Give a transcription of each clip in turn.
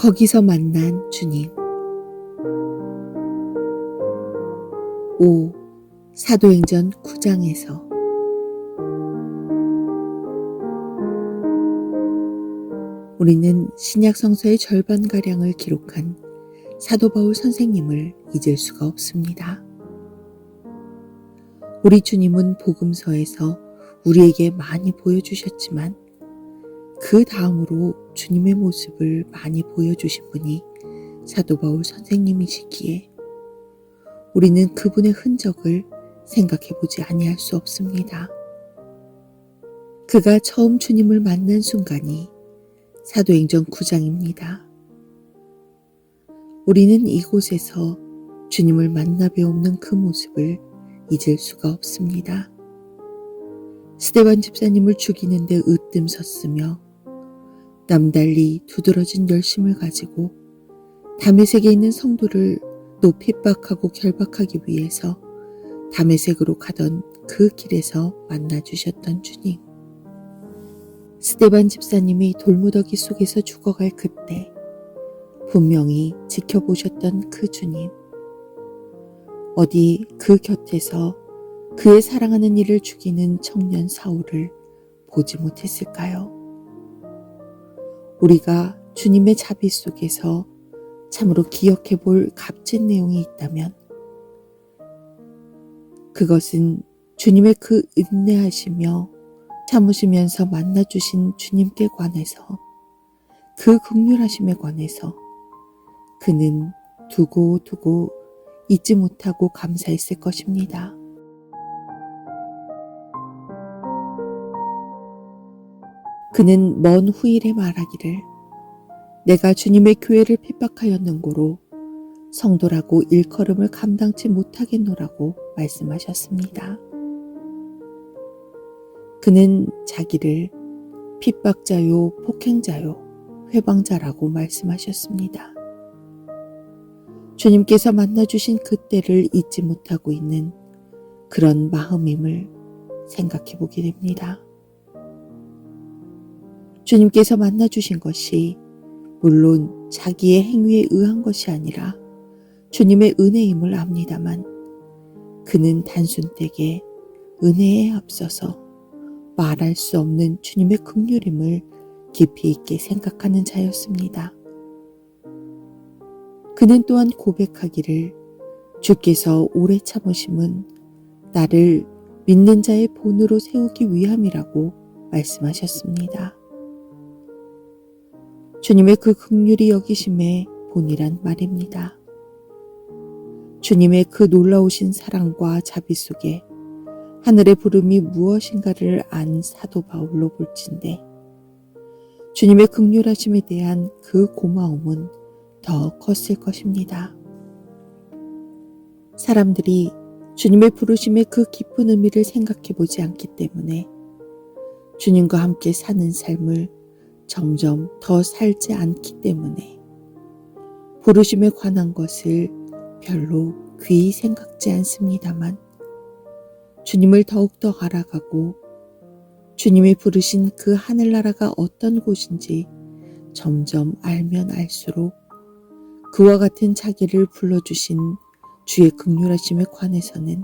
거기서 만난 주님. 5. 사도행전 9장에서 우리는 신약 성서의 절반 가량을 기록한 사도 바울 선생님을 잊을 수가 없습니다. 우리 주님은 복음서에서 우리에게 많이 보여주셨지만 그 다음으로 주님의 모습을 많이 보여주신 분이 사도 바울 선생님이시기에 우리는 그분의 흔적을 생각해 보지 아니할 수 없습니다. 그가 처음 주님을 만난 순간이 사도행전 9장입니다. 우리는 이곳에서 주님을 만나 배우는 그 모습을 잊을 수가 없습니다. 스테반 집사님을 죽이는데 으뜸 섰으며 남달리 두드러진 열심을 가지고 담에색에 있는 성도를 높이 빡하고 결박하기 위해서 담에색으로 가던 그 길에서 만나주셨던 주님. 스테반 집사님이 돌무더기 속에서 죽어갈 그때 분명히 지켜보셨던 그 주님. 어디 그 곁에서 그의 사랑하는 이를 죽이는 청년 사울을 보지 못했을까요? 우리가 주님의 자비 속에서 참으로 기억해 볼 값진 내용이 있다면 그것은 주님의 그 인내하시며 참으시면서 만나주신 주님께 관해서 그 극률하심에 관해서 그는 두고 두고 잊지 못하고 감사했을 것입니다. 그는 먼 후일에 말하기를 내가 주님의 교회를 핍박하였는 고로 성도라고 일컬음을 감당치 못하겠노라고 말씀하셨습니다. 그는 자기를 핍박자요, 폭행자요, 회방자라고 말씀하셨습니다. 주님께서 만나주신 그때를 잊지 못하고 있는 그런 마음임을 생각해 보게 됩니다. 주님께서 만나주신 것이 물론 자기의 행위에 의한 것이 아니라 주님의 은혜임을 압니다만 그는 단순되게 은혜에 앞서서 말할 수 없는 주님의 극률임을 깊이 있게 생각하는 자였습니다. 그는 또한 고백하기를 주께서 오래 참으심은 나를 믿는 자의 본으로 세우기 위함이라고 말씀하셨습니다. 주님의 그 극률이 여기심의 본이란 말입니다. 주님의 그 놀라우신 사랑과 자비 속에 하늘의 부름이 무엇인가를 안 사도 바울로 볼진데 주님의 극률하심에 대한 그 고마움은 더 컸을 것입니다. 사람들이 주님의 부르심의 그 깊은 의미를 생각해 보지 않기 때문에 주님과 함께 사는 삶을 점점 더 살지 않기 때문에 부르심에 관한 것을 별로 귀히 생각지 않습니다만 주님을 더욱더 알아가고 주님이 부르신 그 하늘나라가 어떤 곳인지 점점 알면 알수록 그와 같은 자기를 불러주신 주의 극률하심에 관해서는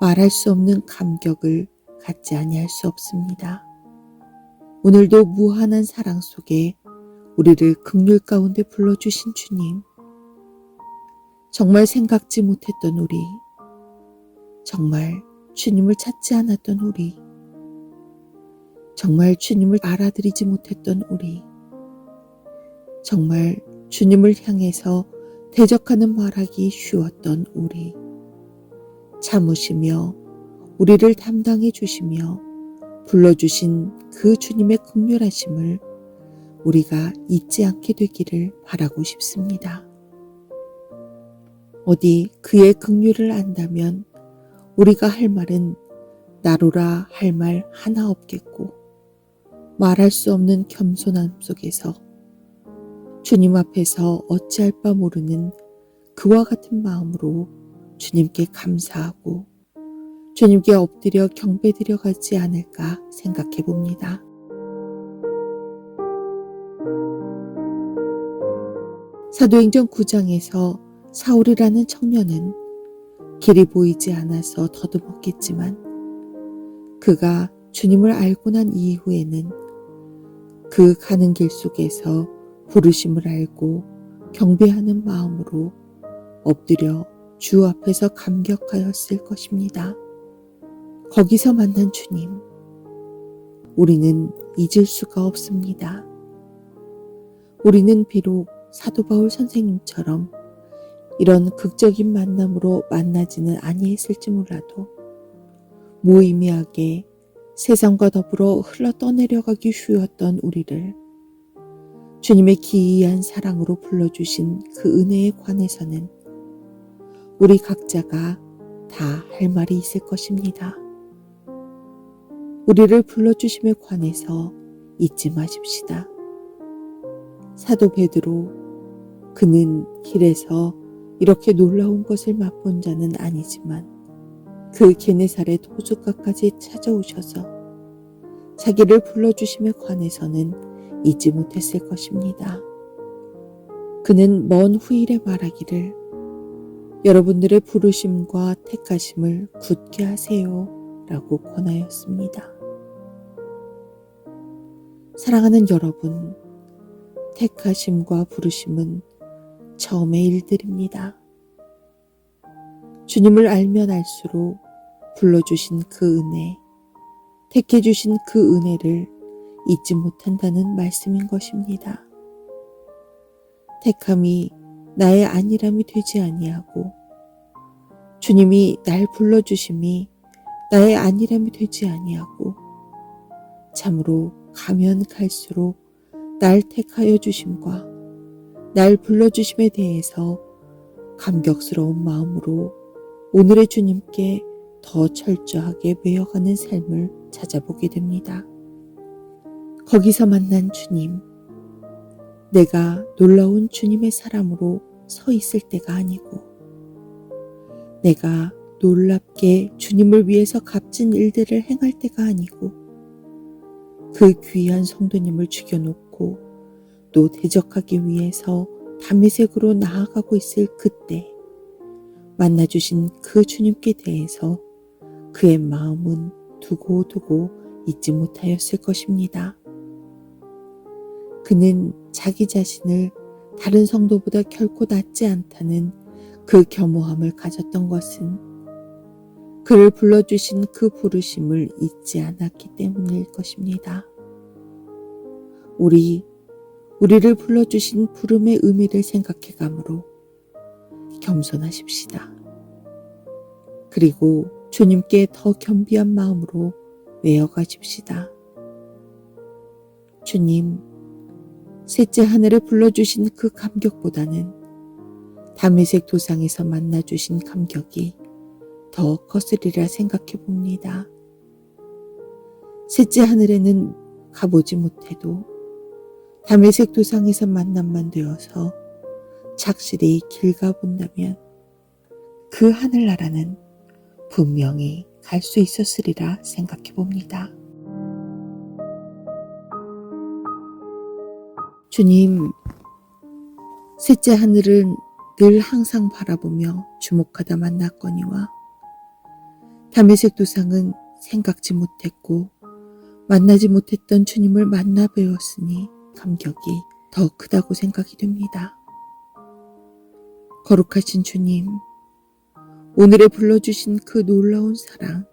말할 수 없는 감격을 갖지 아니할 수 없습니다. 오늘도 무한한 사랑 속에 우리를 극률 가운데 불러주신 주님, 정말 생각지 못했던 우리, 정말 주님을 찾지 않았던 우리, 정말 주님을 알아들이지 못했던 우리, 정말 주님을 향해서 대적하는 말하기 쉬웠던 우리, 참으시며 우리를 담당해 주시며 불러주신 그 주님의 극률하심을 우리가 잊지 않게 되기를 바라고 싶습니다. 어디 그의 극률을 안다면 우리가 할 말은 나로라 할 말 하나 없겠고 말할 수 없는 겸손함 속에서 주님 앞에서 어찌할 바 모르는 그와 같은 마음으로 주님께 감사하고 주님께 엎드려 경배드려 가지 않을까 생각해 봅니다. 사도행전 9장에서 사울이라는 청년은 길이 보이지 않아서 더듬었겠지만 그가 주님을 알고 난 이후에는 그 가는 길 속에서 부르심을 알고 경배하는 마음으로 엎드려 주 앞에서 감격하였을 것입니다. 거기서 만난 주님, 우리는 잊을 수가 없습니다. 우리는 비록 사도 바울 선생님처럼 이런 극적인 만남으로 만나지는 아니했을지 몰라도 무의미하게 세상과 더불어 흘러 떠내려가기 쉬웠던 우리를 주님의 기이한 사랑으로 불러주신 그 은혜에 관해서는 우리 각자가 다 할 말이 있을 것입니다. 우리를 불러주심에 관해서 잊지 마십시다. 사도 베드로 그는 길에서 이렇게 놀라운 것을 맛본 자는 아니지만 그 게네살의 도둑가까지 찾아오셔서 자기를 불러주심에 관해서는 잊지 못했을 것입니다. 그는 먼 후일에 말하기를 여러분들의 부르심과 택하심을 굳게 하세요 라고 권하였습니다. 사랑하는 여러분, 택하심과 부르심은 처음의 일들입니다. 주님을 알면 알수록 불러주신 그 은혜, 택해주신 그 은혜를 잊지 못한다는 말씀인 것입니다. 택함이 나의 안일함이 되지 아니하고 주님이 날 불러주심이 나의 안일함이 되지 아니하고 참으로 가면 갈수록 날 택하여 주심과 날 불러주심에 대해서 감격스러운 마음으로 오늘의 주님께 더 철저하게 매여가는 삶을 찾아보게 됩니다. 거기서 만난 주님, 내가 놀라운 주님의 사람으로 서 있을 때가 아니고, 내가 놀랍게 주님을 위해서 값진 일들을 행할 때가 아니고, 그 귀한 성도님을 죽여놓고 또 대적하기 위해서 담의색으로 나아가고 있을 그때, 만나주신 그 주님께 대해서 그의 마음은 두고두고 잊지 못하였을 것입니다. 그는 자기 자신을 다른 성도보다 결코 낫지 않다는 그 겸허함을 가졌던 것은 그를 불러주신 그 부르심을 잊지 않았기 때문일 것입니다. 우리, 우리를 불러주신 부름의 의미를 생각해 감으로 겸손하십시다. 그리고 주님께 더 겸비한 마음으로 외어가십시다. 주님, 셋째 하늘에 불러주신 그 감격보다는 담의색 도상에서 만나주신 감격이 더 컸으리라 생각해 봅니다. 셋째 하늘에는 가보지 못해도 담의색 도상에서 만남만 되어서 착실히 길 가본다면 그 하늘나라는 분명히 갈 수 있었으리라 생각해 봅니다. 주님, 셋째 하늘은 늘 항상 바라보며 주목하다 만났거니와 담의색 도상은 생각지 못했고 만나지 못했던 주님을 만나 배웠으니 감격이 더 크다고 생각이 됩니다. 거룩하신 주님, 오늘에 불러주신 그 놀라운 사랑,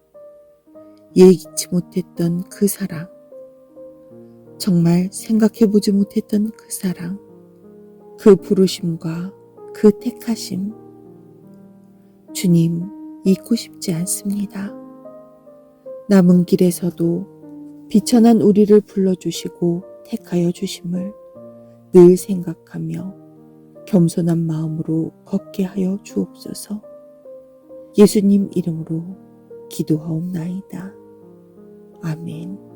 예기치 못했던 그 사랑, 정말 생각해보지 못했던 그 사랑, 그 부르심과 그 택하심, 주님 잊고 싶지 않습니다. 남은 길에서도 비천한 우리를 불러주시고 택하여 주심을 늘 생각하며 겸손한 마음으로 걷게 하여 주옵소서. 예수님 이름으로 기도하옵나이다. 아멘.